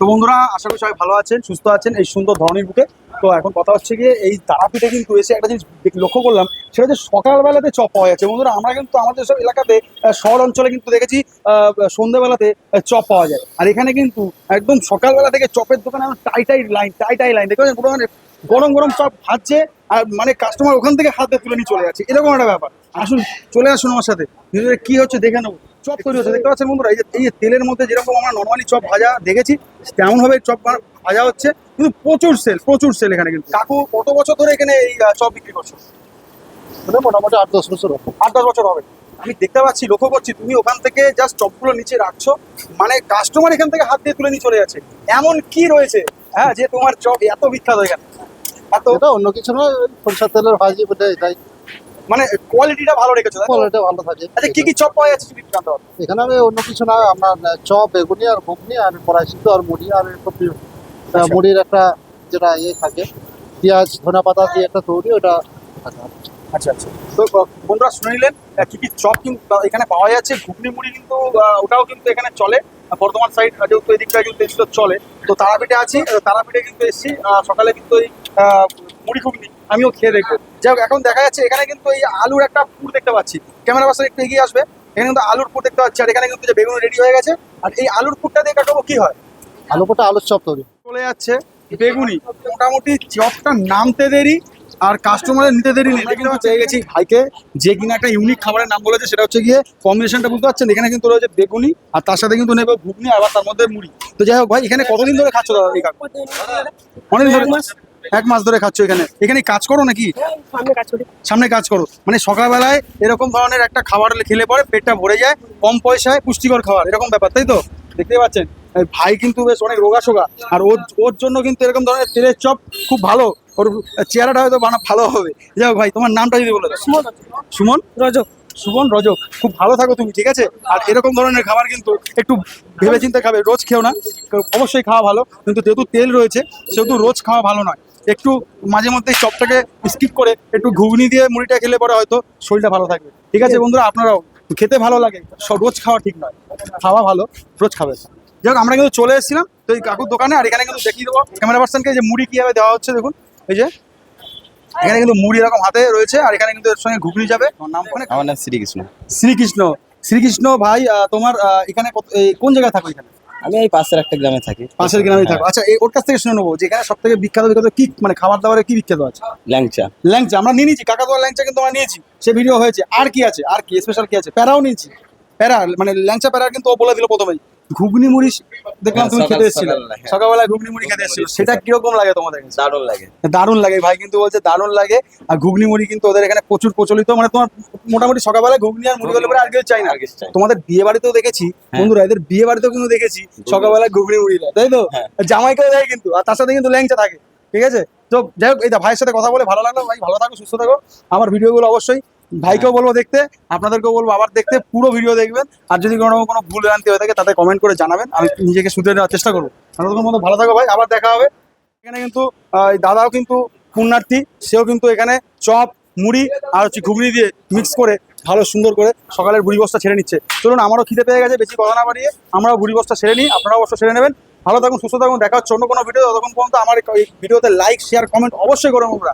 তো বন্ধুরা, আশা করি সবাই ভালো আছেন, সুস্থ আছেন এই সুন্দর ধরনের বুকে। তো এখন কথা হচ্ছে গিয়ে এই তারাপীঠে কিন্তু এসে একটা জিনিস লক্ষ্য করলাম, সেটা হচ্ছে সকালবেলাতে চপ পাওয়া যাচ্ছে। বন্ধুরা, আমরা কিন্তু আমাদের সব এলাকাতে শহর অঞ্চলে কিন্তু দেখেছি সন্ধ্যেবেলাতে চপ পাওয়া যায়। আর এখানে কিন্তু একদম সকালবেলা থেকে চপের দোকানে টাই টাই লাইন, টাই টাই লাইন। পাচ্ছেন, পুরো মানে গরম গরম চপ ভাজছে, আর মানে কাস্টমার ওখান থেকে হাতে তুলে নিয়ে চলে যাচ্ছে। এরকম একটা ব্যাপার। আসুন, চলে আসুন আমার সাথে। কি হচ্ছে দেখে নেব। চপ তৈরি হচ্ছে। দেখতে পাচ্ছেন বন্ধুরা এই যে এই তেলের মধ্যে যেরকম আমরা নর্মালি চপ ভাজা দেখেছি তেমন ভাবে চপ ভাজা হচ্ছে। কিন্তু প্রচুর সেল প্রচুর সেল এখানে কিন্তু। কাকু কত বছর ধরে এখানে এই চপ বিক্রি করছ? মোটামুটি আট দশ বছর হবে। আট দশ বছর হবে। আমি দেখতে পাচ্ছি লক্ষ্য করছি তুমি ওখান থেকে জাস্ট চপগুলো নিচে রাখছো। মানে কাস্টমার এখান থেকে হাত দিয়ে তুলে নিয়ে চলে যাচ্ছে। এমন কি রয়েছে? হ্যাঁ যে তোমার চপ এত বিখ্যাত এখানে। এত অন্য কিছু নয় সরষের তেলের ভাজি বলে এটাই। মানে কোয়ালিটিটা ভালো রেখেছো তো? ভালো থাকে। আচ্ছা কি কি চপ পাওয়া যাচ্ছে এখানে আমি অন্য কিছু না আপনার চপ বেগুনি আর ঘুগনি আর কড়াই সিদ্ধ আর মুড়ি আর একটু পি- আচ্ছা। মুড়ির একটা যেটা ইয়ে থাকে পেঁয়াজ ধনে পাতা দিয়ে একটা তৈরি ওটা আচ্ছা। আচ্ছা তো আহ, বন্ধুরা শুনে নিলেন কি কি চপ কিন্তু এখানে পাওয়া যাচ্ছে। ঘুগনি মুড়ি কিন্তু ওটাও কিন্তু এখানে চলে। বর্ধমান সাইড যেহেতু এদিকটা কিন্তু এগুলো চলে তো তারাপীঠে আছি তারাপীঠে কিন্তু এসেছি সকালে কিন্তু ওই মুড়ি ঘুগনি। আমিও খেয়ে দেখব। যাই হোক এখন দেখা যাচ্ছে এখানে কিন্তু এই আলুর একটা পুর দেখতে পাচ্ছি। ক্যামেরা পাশে একটু এগিয়ে আসবে এখানে কিন্তু আলুর পুর দেখতে পাচ্ছি আর এখানে কিন্তু যে বেগুন রেডি হয়ে গেছে। আর এই আলুর পুরটা দিয়ে কাটাবো কি হয়? আলু পোটা আলুর চপ তৈরি। চলে যাচ্ছে বেগুনি। মোটামুটি চপটা নামতে দেরি আর কাস্টমারের নিতে দেরি নেই। কিন্তু চেয়ে গেছি ভাইকে যে কিনা একটা ইউনিক খাবারের নাম বলেছে সেটা হচ্ছে গিয়ে কম্বিনেশনটা বুঝতে পারছেন? এখানে কিন্তু রয়েছে বেগুনি আর তার সাথে কিন্তু নেবে ঘুগনি আবার তার মধ্যে মুড়ি। তো যাই হোক ভাই এখানে কতদিন ধরে খাচ্ছ দাদা এই কাকু? অনেক ধরে। এক মাস ধরে খাচ্ছ এখানে। এখানে কাজ করো নাকি? সামনে কাজ করি। সামনে কাজ করো। মানে সকালবেলায় এরকম ধরনের একটা খাবার খেলে পরে পেটটা ভরে যায় কম পয়সায় পুষ্টিকর খাবার এরকম ব্যাপার তাই তো? দেখতে পাচ্ছেন? ভাই কিন্তু বেশ অনেক রোগা সোগা আর ওর ওর জন্য কিন্তু এরকম ধরনের তেলের চপ খুব ভালো। ওর চেহারাটা হয়তো বানা ভালো হবে। যাও ভাই তোমার নামটা যদি বলে দাও। সুমন। সুমন? রজক। সুমন রজক। খুব ভালো থাকো তুমি ঠিক আছে? আর এরকম ধরনের খাবার কিন্তু একটু ভেবে চিন্তে খাবে। রোজ খেও না। অবশ্যই খাওয়া ভালো। কিন্তু যেহেতু তেল রয়েছে সেহেতু রোজ খাওয়া ভালো নয়। একটু মাঝে মধ্যে চপটাকে স্কিপ করে একটু ঘুগনি দিয়ে মুড়িটা খেলে পরে হয়তো শরীরটা ভালো থাকবে। ঠিক আছে বন্ধুরা আপনারাও খেতে ভালো লাগে। রোজ খাওয়া ঠিক নয়। খাওয়া ভালো রোজ খাবে। যাই আমরা কিন্তু চলে এসেছিলাম তো এই কাকুর দোকানে আর এখানে কিন্তু দেখিয়ে দেবো ক্যামেরা পার্সনকে যে মুড়ি কীভাবে দেওয়া হচ্ছে দেখুন। এই যে এখানে কিন্তু মুড়ি এরকম হাতে রয়েছে আর এখানে কিন্তু এর সঙ্গে ঘুগনি যাবে। নাম ওখানে? আমার নাম শ্রীকৃষ্ণ। শ্রীকৃষ্ণ। শ্রীকৃষ্ণ ভাই তোমার এখানে কোন জায়গায় থাকো এখানে? আমি এই পাশের একটা গ্রামে থাকি। পাশের গ্রামে থাকো। আচ্ছা এই ওর কাছ থেকে শুনে নেব যে এখানে সব থেকে বিখ্যাত বিখ্যাত কি মানে খাবার দাবারের কি বিখ্যাত আছে? ল্যাংচা। ল্যাংচা আমরা নিয়ে নিয়েছি কাকা দোয়া ল্যাংচা কিন্তু আমরা নিয়েছি। সে ভিডিও হয়েছে। আর কি আছে? আর কি স্পেশাল কি আছে? প্যারাও নিয়েছি। প্যারা মানে ল্যাংচা প্যারা কিন্তু ও বলে দিল প্রথমেই। ঘুগনি মুড়ি দেখলাম হ্যাঁ, তুমি খেতে এসেছিলে। সকালবেলা, হ্যাঁ। ঘুগনি মুড়ি খেতে এসেছিল। সেটা কীরকম লাগে তোমাদের দারুণ লাগে। দারুণ লাগে। ভাই কিন্তু বলছে দারুণ লাগে। আর ঘুগনি মুড়ি কিন্তু ওদের এখানে প্রচুর প্রচলিত। মানে তোমার মোটামুটি সকালবেলা ঘুগনি আর মুড়ি হলে পরে আর কেউ চাই না। তোমাদের বিয়ে বাড়িতেও দেখেছি। বন্ধুরা এদের বিয়ে বাড়িতেও কিন্তু দেখেছি সকালবেলায় ঘুগনি মুড়ি তাই তো? হ্যাঁ। জামাইকেও দেয় কিন্তু। আর তার সাথে কিন্তু ল্যাংচা থাকে। ঠিক আছে? তো যাই হোক এই ভাইয়ের সাথে কথা বলে ভালো লাগল। ভাই ভালো থাকো সুস্থ থাকো। আমার ভিডিওগুলো অবশ্যই ভাইকেও বলব দেখতে, আপনাদেরকেও বলব আবার দেখতে, পুরো ভিডিও দেখবেন। আর যদি কোনো কোনো ভুল ভ্রান্তি হয়ে থাকে, তাতে কমেন্ট করে জানাবেন। আমি নিজেকে শুধরে নেওয়ার চেষ্টা করব। ততক্ষণ মতো ভালো থাকো ভাই, আবার দেখা হবে। এখানে কিন্তু দাদাও কিন্তু পুণ্যার্থী, সেও কিন্তু এখানে চপ, মুড়ি আর হচ্ছে ঘুগনি দিয়ে মিক্স করে, ভালো সুন্দর করে সকালের বুড়ি বস্তা ছেড়ে নিচ্ছে। চলুন, আমারও খিদে পেয়ে গেছে, বেশি কথা না বাড়িয়ে আমরাও বুড়ি বস্তা ছেড়ে নিই, আপনারাও অবশ্য ছেড়ে নেবেন। ভালো থাকুন, সুস্থ থাকুন, দেখা হচ্ছে অন্য কোনো ভিডিও ততক্ষণ পর্যন্ত আমার এই ভিডিওতে লাইক শেয়ার কমেন্ট অবশ্যই করুন আমরা